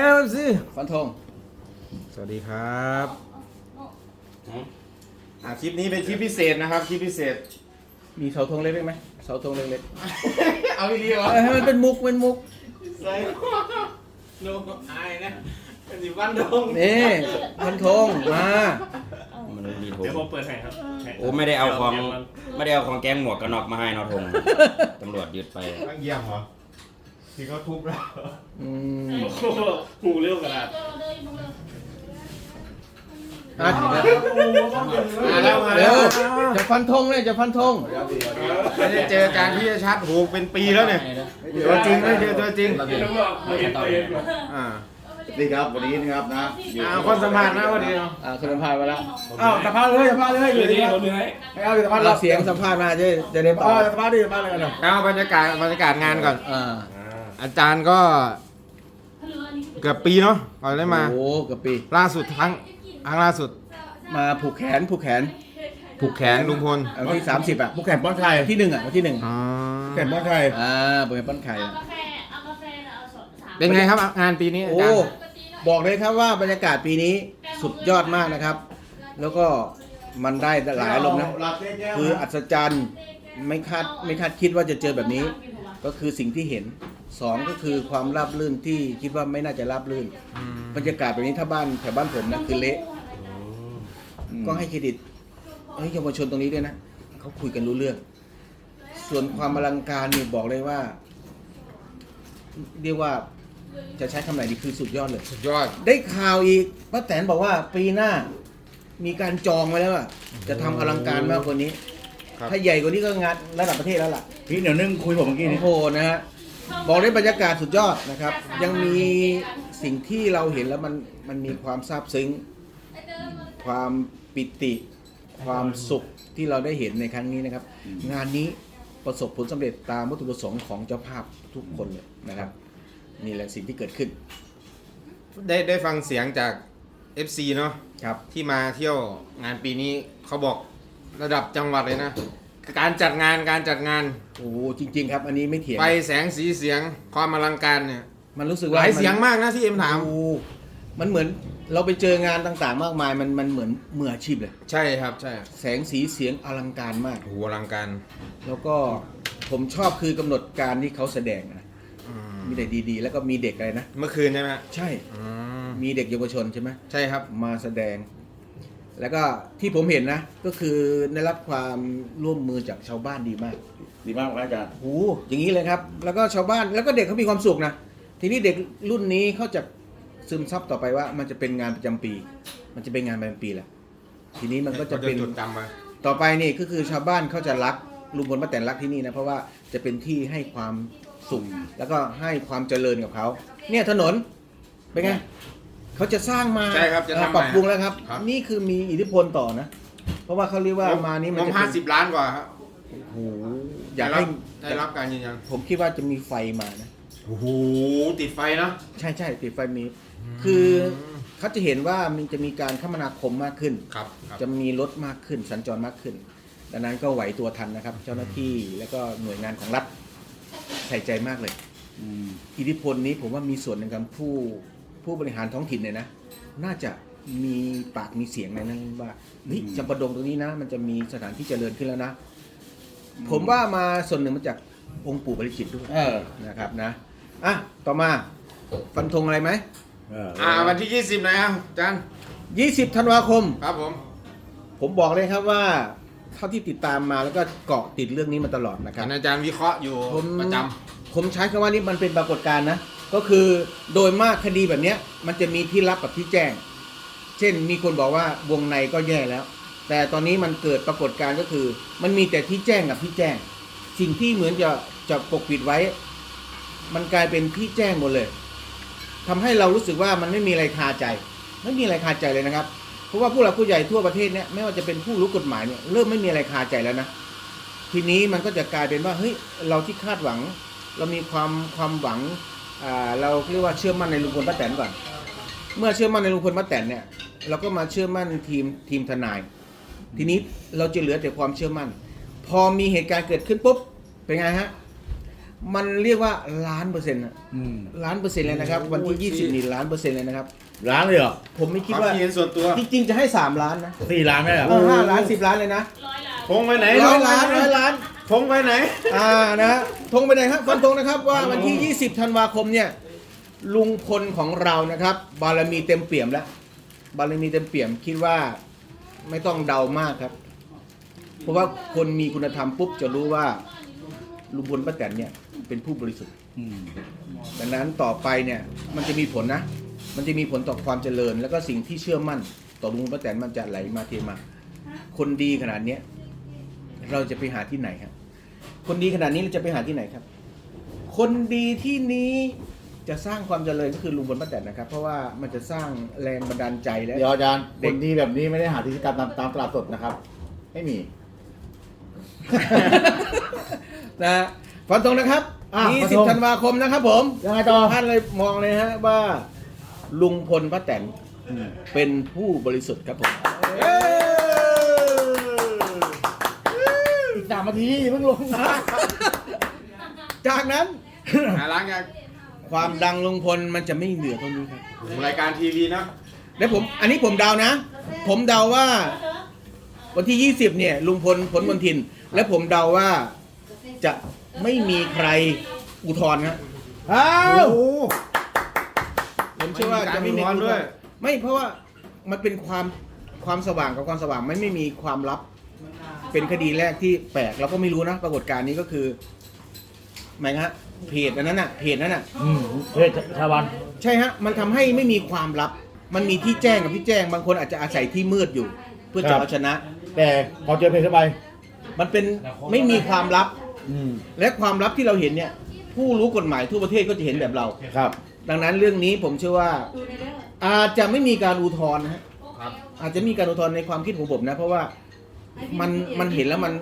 เอฟซีฟันธงสวัสดีครับอ่าคลิปนี้เป็นคลิปพิเศษนะครับ คลิปพิเศษ มีเสาธงเล็กๆไหมเสาธงเล็กเอาอีกทีเหรๆอเออให้มันเป็นมุกเป็นมุก ใส่โนอายนะเป็นสิวันดงนี่ฟันธงมา มันมีธงเดี๋ยวผมเปิดให้ครับให้โอ้ไม่ได้เอาของดี๋ยวมันไม่ได้เอาของแก๊งหมวกกันน็อกมาให้เนอธงตำรวจยึดไป ตั้งเยี่ยมเหรอ ที่เขาทุบแล้วอืมโอ้โหหูเร็วขนาดอะมาแล้วมาเร็แล้ววจะฟันธงเลยจะฟันธงไม่ได้เจออาจารย์พี่ชัดโหเป็นปีแล้วเนี่ยตัวจริงไม่เจอตัวจริงเดี๋ยวบอกมาเห็นตัวเองก่อนอ่านี่ครับวันนี้นะครับนะอ่าคนสัมภาษณ์นะวันนี้เนาะอ่าคุณสัมภาษณ์มาแล้วอ้าวสัมภาษณ์เลยสัมภาษณ์เลยอเดี๋ยู่ยวดีนี้เขาเหนื่อยให้เอาสัมภาษณ์เรารับเสียงสัมภาษณ์มาจะจะได้ตอ๋ออบสัมภาษณ์ดิสัมภาษณ์เลยกันเนาะเอาบรรยากาศบรรยากาศงานก่อน อ่า อาจารย์ก็เกือบปีเนาะก่อนได้มา โอ้กะปี ล่าสุดครั้งครั้งล่าสุดมาผูกแขนผูกแขนผูกแขนลุงพลเอาที่สามสิบอะผู้แข่งป้อนไทยที่หนึ่งอะวันที่หนึ่งอ๋อแข่งป้อนไทยอ่าผูกแขนปั้นไข่เอาอะกาแฟ เอากาแฟนะเอาสองสามเป็นไงครับงานปีนี้อาโอ้จารย์บอกเลยครับว่าบรรยากาศปีนี้สุดยอดมากนะครับ แล้วก็มันได้หลายอารมณ์นะ คืออัศจรรย์ไม่คาดไม่คาดคิดว่าจะเจอแบบนี้ ก็คือสิ่งที่เห็นสองก็คือความราบรื่นที่คิดว่าไม่น่าจะราบรื่นบรรยากาศแบบนี้ถ้าบ้านแถวบ้านผมนะคือเละก็ให้เครดิตเฮ้ยเยาวชนตรงนี้ด้วยนะเขาคุยกันรู้เรื่อง ส่วนความอลังการนี่บอกเลยว่า เรียกว่าจะใช้คำไหนดีคือสุดยอดเลย สุดยอด ได้ข่าวอีกป้าแตนบอกว่าปีหน้า มีการจองไว้แล้วอะจะทำอลังการมากกว่านี้ ครับ ถ้าใหญ่กว่านี้ก็งานระดับประเทศแล้วล่ะพี่เดี๋ยวนึ่งคุยผมเมื่อกี้โอ้นี่โหนะฮะบอกได้บรรยากาศสุดยอดนะครับ ยังมีสิ่งที่เราเห็นแล้วมันมันมีความซาบซึ้ง ความปิติ ความสุขที่เราได้เห็นในครั้งนี้นะครับ งานนี้ประสบผลสำเร็จตามวัตถุประสงค์ของเจ้าภาพทุกคนเลยนะครับนี่แหละสิ่งที่เกิดขึ้นได้ได้ฟังเสียงจาก FC เนาะครับ ที่มาเที่ยวงานปีนี้เขาบอก ระดับจังหวัดเลยนะ การจัดงานการจัดงานโอ้โหจริง ๆ ครับ อันนี้ไม่เถียงไฟแสงสีเสียงความอลังการเนี่ย มันรู้สึกหว่าลายมันเสียงมากนะที่เอ็มถาม โอ้มันเหมือนเราไปเจองานต่างๆ มากมาย มันมันเหมือนมืออาชีพเลย ใช่ครับใช่แสงสีเสียงอลังการมาก โอ้โหอลังการแล้วก็ผมชอบคือกำหนดการที่เขาแสดงนะอืมมีเด็กดีๆ แล้วก็มีเด็กอะไรนะ เมื่อคืนใช่ไหมใช่ อืมมีเด็กเยาวชนใช่ไหมใช่ครับ มาแสดง แล้วก็ที่ผมเห็นนะ ก็คือได้รับความร่วมมือจากชาวบ้านดีมากดีมากครับอาจารย์โอ้โหอย่างนี้เลยครับ แล้วก็ชาวบ้านแล้วก็เด็กเขามีความสุขนะ ทีนี้เด็กรุ่นนี้เขาจะซึมซับต่อไปว่า มันจะเป็นงานประจำปี มันจะเป็นงานประจำปีแหละทีนี้มันก็จะเป็น จดจำมาต่อไปนี่ก็คือชาวบ้านเขาจะรักลุงพลป้าแตนรักที่นี่นะเพราะว่าจะเป็นที่ให้ความสุขแล้วก็ให้ความเจริญกับเขาเนี่ยถนนเป็นไง เขาจะสร้างมาใช่ครับจะทำอ่าปรับปรุงแล้วครับ ครับ นี่คือมีอิทธิพลต่อนะ เพราะว่าเขาเรียกว่ามานี้มันงบจะห้าเป็นสิบล้านกว่าครับโอ้โหอยากให้ได้รับการยืนยันผมคิดว่าจะมีไฟมานะ โอ้โหติดไฟเนาะใช่ใช่ติดไฟมี คือเขาจะเห็นว่ามันจะมีการคมนาคมมากขึ้น ครับครับจะมีรถมากขึ้นสัญจรมากขึ้น ดังนั้นก็ไหวตัวทันนะครับ เจ้าหน้าที่แล้วก็หน่วยงานของรัฐใส่ใจมากเลยอิทธิพลนี้ผมว่ามีส่วนในการผู้ ผู้บริหารท้องถิ่นเนี่ยนะ น่าจะมีปากมีเสียงในนั้นว่าเฮ้ยจำปาดงตรงนี้นะ มันจะมีสถานที่เจริญขึ้นแล้วนะ ผมว่ามาส่วนหนึ่งมาจากองค์ปู่บริจิตรด้วยเออ นะครับนะอะต่อมาฟันธงอะไรไหมเอออ่าวันที่ยี่สิบนะครับอาจารย์20ธันวาคม ครับผม ผมบอกเลยครับว่าเท่าที่ติดตามมาแล้วก็เกาะติดเรื่องนี้มาตลอดนะครับ อาจารย์วิเคราะห์อยู่ผม ประจผมใช้คำว่านี่มันเป็นปรากฏการณ์นะ ก็คือโดยมากคดีแบบนี้มันจะมีที่รับกับที่แจ้ง เช่นมีคนบอกว่าวงในก็แย่แล้ว แต่ตอนนี้มันเกิดปรากฏการณ์ก็คือ มันมีแต่ที่แจ้งกับที่แจ้ง สิ่งที่เหมือนจะจะปกปิดไว้ มันกลายเป็นที่แจ้งหมดเลยทำให้เรารู้สึกว่ามันไม่มีอะไรคาใจ ไม่มีอะไรคาใจเลยนะครับ เพราะว่าผู้หลักผู้ใหญ่ทั่วประเทศเนี่ยไม่ว่าจะเป็นผู้รู้กฎหมายเนี่ยเริ่มไม่มีอะไรคาใจแล้วนะทีนี้มันก็จะกลายเป็นว่าเฮ้ยเราที่คาดหวัง เรามีความความหวัง เราเรียกว่าเชื่อมั่นในลุงพลป้าแตนก่อน เมื่อเชื่อมั่นในลุงพลป้าแตนเนี่ยเราก็มาเชื่อมั่นทีมทีมทนาย ทีนี้เราจะเหลือแต่ความเชื่อมั่น พอมีเหตุการณ์เกิดขึ้นปุ๊บเป็นไงฮะมันเรียกว่าล้านเปอร์เซ็นต์อะอืมล้านเปอร์เซ็นต์เลยนะครับ วันที่ 20นี่ล้านเปอร์เซ็นต์เลยนะครับร้านเลยเหรอผมไม่คิดความว่าคิดเห็นส่วนตัวจริงๆจะให้ 3 ล้านนะสี่ร้านไม่เหรอเออห้าล้านสิบล้านเลยนะร้อยล้านพงไปไหนร้อยล้านร้อยล้าน พงไปไหน อ่านะฮะธงไปไหนครับฟันธงนะครับว่าวันที่ 20 ธันวาคมเนี่ยลุงพลของเรานะครับ บารมีเต็มเปี่ยมแล้ว บารมีเต็มเปี่ยมคิดว่าไม่ต้องเดามากครับ เพราะว่าคนมีคุณธรรมปุ๊บจะรู้ว่าลุงพลป้าแตนเนี่ยเป็นผู้บริสุทธิ์อืมดังนั้นต่อไปเนี่ยมันจะมีผลนะ มันจะมีผลต่อความเจริญ แล้วก็สิ่งที่เชื่อมั่น ต่อลุงพลป้าแตนมันจะไหลมาเทมา คนดีขนาดเนี้ยเราจะไปหาที่ไหนครับ คนดีขนาดนี้เราจะไปหาที่ไหนครับ คนดีที่นี้จะสร้างความเจริญก็คือลุงพลป้าแตนนะครับ เพราะว่ามันจะสร้างแรงบันดาลใจและ เดี๋ยวอาจารย์คนดีแบบนี้ไม่ได้หาที่กรรมตามตามตลาดสดนะครับ ไม่มี นะฮะฟันตรงนะครับอะฟันธง 20ธันวาคมนะครับผมยังไงต่อ ท่านเลยมองเลยฮะว่า ลุงพลป้าแตนเป็นผู้บริสุทธิ์ครับผมอีก สามนาทีเพิ่งลงนะจากนั้น หาล้างกันความดังลุงพลมันจะไม่เหนือตรงนี้ครับ รายการทีวีนะแล้วผมอันนี้ผมเดานะ ผมเดาว่า วันที่ 20 เนี่ย ลุงพลผลมนทิน และผมเดาว่าจะไม่มีใครอุทธรณ์ครับอ้าวผมเชื่อว่าจะไม่มีไม่มีการอุทธรณ์ด้วย ไม่เพราะว่ามันเป็นความความสว่างกับความสว่างไม่ไม่มีความลับ เป็นคดีแรกที่แปลกเราก็ไม่รู้นะปรากฏการณ์นี้ก็คือหมายฮะเพจอันนั้นน่ะเพจนั้นน่ะ อืมเฮ้ยชาวันใช่ฮะ มันทำให้ไม่มีความลับ มันมีที่แจ้งกับที่แจ้ง บางคนอาจจะอาศัยที่มืดอยู่ เพื่อครัจะบเอาชนะ แต่พอเจอเพจเข้าไปมันเป็นไม่มีความลับ อืมและความลับที่เราเห็นเนี่ย ผู้รู้กฎหมายทั่วประเทศก็จะเห็นแบบเรา ครับ ดังนั้นเรื่องนี้ผมเชื่อว่า อาจจะไม่มีการอุทธรณ์นะฮะครับอาจจะมีการอุทธรณ์ในความคิดของผมนะ เพราะว่า มันมันเห็นแล้วมัน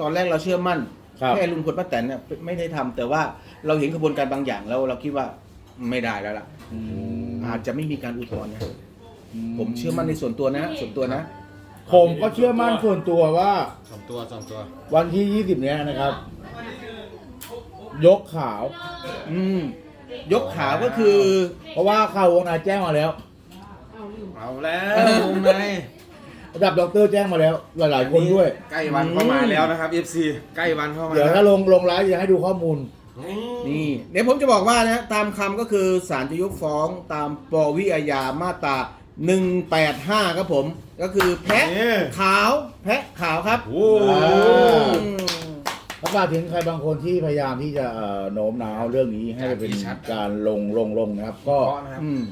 ตอนแรกเราเชื่อมั่นครับแค่ลุงพลป้าแตนเนี่ยไม่ได้ทำแต่ว่าเราเห็นกระบวนการบางอย่างแล้วเราคิดว่าไม่ได้แล้วล่ะ อืมอาจจะไม่มีการอุทธรณ์นะผมเชื่อมั่นในส่วนตัวนะ ส่วนตัวนะ ผมก็เชื่อมั่นส่วนตัวว่า สองตัวสองตัว วันที่ 20 เนี้ยนะครับ ยกขาว อืมยกขาก็คือ เพราะว่าข่าววงในแจ้งมาแล้ว เอาแล้ววงใน ระดับด็อกเตอร์แจ้งมาแล้ว หลายๆคนด้วย ใกล้วันเข้ามาแล้วนะครับ FC ใกล้วันเข้ามาเดี๋ยวถ้าลงลงไลฟ์จะให้ดูข้อมูล นี่เดี๋ยวผมจะบอกว่านะตามคำก็คือศาลจะยกฟ้องตามปวิอาญามาตรา185 ครับผม ก็คือแพะนี่ ขาวแพะขาวครับโอ้โหอืมถ้าฝากถึงใครบางคนที่พยายามที่จะเอ่อโน้มน้าวเรื่องนี้ให้เป็นการลงลงลงนะครับ ก็ เพราะนะครับ อืม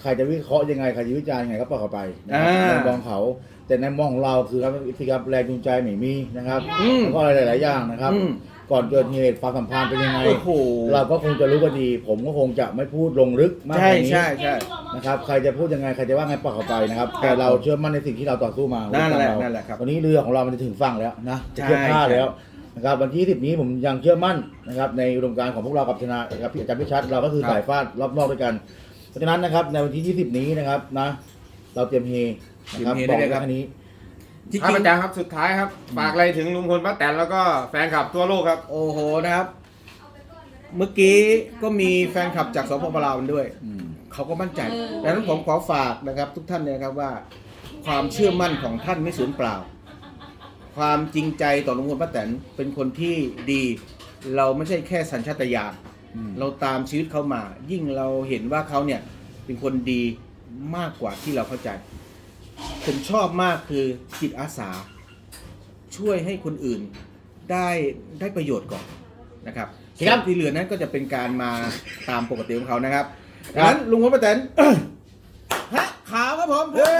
ใครจะวิเคราะห์ยังไงใครจะวิจารณ์ยังไงก็ปล่อยเขาไปนะครับอ่า ในมองเขาแต่ในมองของเราคือครับพิธีกรรมแรงจูงใจไม่มีนะครับอืม แล้วก็อะไรหลายๆอย่างนะครับ อืม ก่อนเกิดเหตุความสัมพันธ์เป็นยังไง โอ้โหเราก็คงจะรู้กันดี ผมก็คงจะไม่พูดลงลึกมากกใช่ว่านี้ใช่ใช่ นะครับใครจะพูดยังไงใครจะว่าไงปล่อยเขาไปนะครับแต่เราเชื่อมั่นในสิ่งที่เราต่อสู้มานั่นแหละเรานั่นแหละครับวันนี้เรือของเรามันจะถึงฝั่งแล้วนะจะใช่เทียบท่าใช่ แล้วนะครับวันที่10นี้ผมยังเชื่อมั่นนะครับในอุดมการณ์ของพวกเรากับชนะกับพี่อาจารย์พิชัดเราก็คือครับสายฟาดรอบนอกด้วยกัน เพราะฉะนั้นนะครับในวันที่ 20 นี้นะครับนะ เราเตรียมเฮนะครับเตรียมเฮบอกได้เลยครับแค่นี้ จริครับงอาจารย์ครับสุดท้ายครับฝากอะไรถึงลุงพลป้าแตนแล้วก็แฟนคลับทั่วโลกครับๆโอ้โหนะครับ เมื่อกี้ก็มีแฟนคลับจากสปปลาวมันด้วย อืม เขาก็มั่นใจดังนั้นผมขอฝากนะครับ ทุกท่านเนี่ยนะครับว่า ความเชื่อมั่นของท่านไม่สูญเปล่า ความจริงใจต่อลุงพลป้าแตนเป็นคนที่ดี เราไม่ใช่แค่สัญชาตญาณอืม เราตามชีวิตเขามา ยิ่งเราเห็นว่าเขาเนี่ยเป็นคนดีมากกว่าที่เราเข้าใจ ผมชอบมากคือจิตอาสา ช่วยให้คนอื่นได้ได้ประโยชน์ก่อนนะครับครับส่วนที่เหลือนั้นก็จะเป็นการมาตามปกติของเขานะครับครัดังบนั้นลุงพลป้าแตนฮะขาวครับผมเฮ้